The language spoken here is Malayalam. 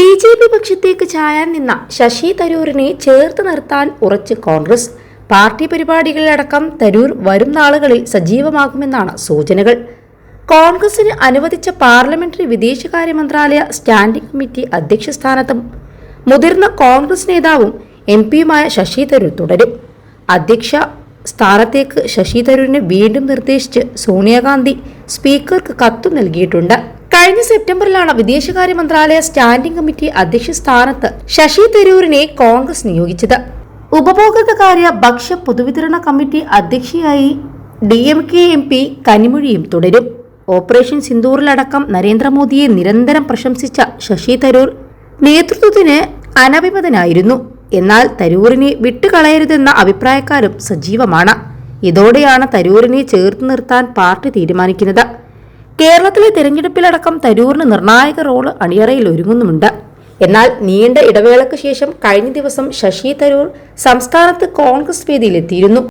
ബി ജെ പി പക്ഷത്തേക്ക് ചായാൻ നിന്ന ശശി തരൂരിനെ ചേർത്ത് നിർത്താൻ ഉറച്ച് കോൺഗ്രസ്. പാർട്ടി പരിപാടികളിലടക്കം തരൂർ വരും നാളുകളിൽ സജീവമാകുമെന്നാണ് സൂചനകൾ. കോൺഗ്രസിന് അനുവദിച്ച പാർലമെന്ററി വിദേശകാര്യ മന്ത്രാലയ സ്റ്റാൻഡിംഗ് കമ്മിറ്റി അധ്യക്ഷ സ്ഥാനത്തും മുതിർന്ന കോൺഗ്രസ് നേതാവും എം പിയുമായ ശശി തരൂർ തുടരും. അധ്യക്ഷ സ്ഥാനത്തേക്ക് ശശി തരൂരിനെ വീണ്ടും നിർദ്ദേശിച്ച് സോണിയാഗാന്ധി സ്പീക്കർക്ക് കത്തു നൽകിയിട്ടുണ്ട്. കഴിഞ്ഞ സെപ്റ്റംബറിലാണ് വിദേശകാര്യ മന്ത്രാലയ സ്റ്റാൻഡിംഗ് കമ്മിറ്റി അധ്യക്ഷ സ്ഥാനത്ത് ശശി തരൂരിനെ കോൺഗ്രസ് നിയോഗിച്ചത്. ഉപഭോക്തൃകാര്യ ഭക്ഷ്യ പൊതുവിതരണ കമ്മിറ്റി അധ്യക്ഷയായി D M K M P കനിമൊഴിയും തുടരും. ഓപ്പറേഷൻ സിന്ദൂറിലടക്കം നരേന്ദ്രമോദിയെ നിരന്തരം പ്രശംസിച്ച ശശി തരൂർ നേതൃത്വത്തിന് അനഭിമതനായിരുന്നു. എന്നാൽ തരൂരിനെ വിട്ടുകളയരുതെന്ന അഭിപ്രായക്കാരും സജീവമാണ്. ഇതോടെയാണ് തരൂരിനെ ചേർത്ത് നിർത്താൻ പാർട്ടി തീരുമാനിക്കുന്നത്. കേരളത്തിലെ തെരഞ്ഞെടുപ്പിലടക്കം തരൂരിന് നിർണായക റോൾ അണിയറയിൽ ഒരുങ്ങുന്നുമുണ്ട്. എന്നാൽ നീണ്ട ഇടവേളയ്ക്ക് ശേഷം കഴിഞ്ഞ ദിവസം ശശി തരൂർ സംസ്ഥാനത്ത് കോൺഗ്രസ് വേദിയിലെത്തിയിരുന്നു.